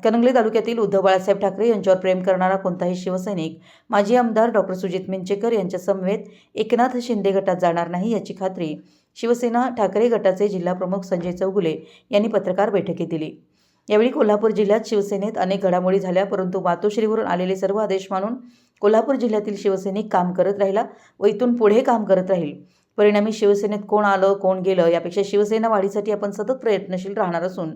हातकणंगले तालुक्यातील उद्धव बाळासाहेब ठाकरे यांच्यावर प्रेम करणारा कोणताही शिवसैनिक माजी आमदार डॉक्टर सुजित मिंचेकर यांच्या समवेत एकनाथ शिंदे गटात जाणार नाही याची खात्री शिवसेना ठाकरे गटाचे जिल्हाप्रमुख संजय चौगुले यांनी पत्रकार बैठकीत दिली. यावेळी कोल्हापूर जिल्ह्यात शिवसेनेत अनेक घडामोडी झाल्या परंतु मातोश्रीवरून आलेले सर्व आदेश मानून कोल्हापूर जिल्ह्यातील शिवसैनिक काम करत राहिला व इथून पुढे काम करत राहील. परिणामी शिवसेनेत कोण आलं कोण गेलं यापेक्षा शिवसेना वाढीसाठी आपण सतत प्रयत्नशील राहणार असून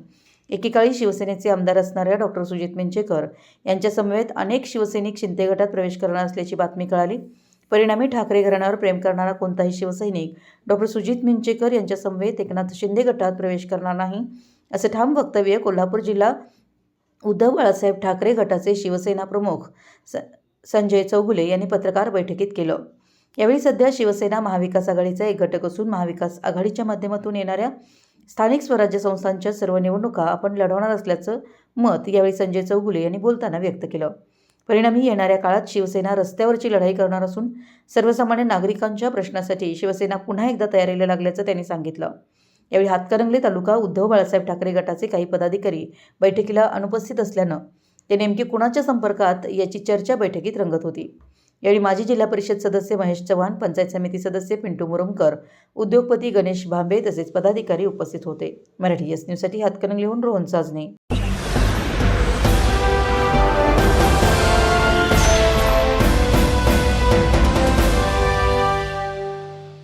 एकेकाळी शिवसेनेचे आमदार असणाऱ्या डॉक्टर सुजित मिंचेकर यांच्यासमवेत अनेक शिवसैनिक शिंदे गटात प्रवेश करणार असल्याची बातमी कळाली. परिणामी ठाकरे घराण्यावर प्रेम करणारा कोणताही शिवसैनिक डॉक्टर सुजित मिंचेकर यांच्यासमवेत एकनाथ शिंदे गटात प्रवेश करणार नाही असे ठाम वक्तव्य कोल्हापूर जिल्हा उद्धव बाळासाहेब ठाकरे गटाचे शिवसेना प्रमुख स संजय चौगुले यांनी पत्रकार बैठकीत केलं. यावेळी सध्या शिवसेना महाविकास आघाडीचा एक घटक असून महाविकास आघाडीच्या माध्यमातून येणाऱ्या स्थानिक स्वराज्य संस्थांच्या सर्व निवडणुका आपण लढवणार असल्याचं मत यावेळी संजय चौगुले यांनी बोलताना व्यक्त केलं. परिणामी येणाऱ्या काळात शिवसेना रस्त्यावरची लढाई करणार असून सर्वसामान्य नागरिकांच्या प्रश्नासाठी शिवसेना पुन्हा एकदा तयारीला लागल्याचं त्यांनी सांगितलं. यावेळी हातकरंगले तालुका उद्धव बाळासाहेब ठाकरे गटाचे काही पदाधिकारी बैठकीला अनुपस्थित असल्यानं ते नेमके कुणाच्या संपर्कात याची चर्चा बैठकीत रंगत होती. यावेळी माजी जिल्हा परिषद सदस्य महेश चव्हाण पंचायत समिती सदस्य पिंटू मुरुमकर उद्योगपती गणेश भांबे तसेच पदाधिकारी उपस्थित होते. मराठी एस न्यूजसाठी हातकणंगलेहून रोहन साजने.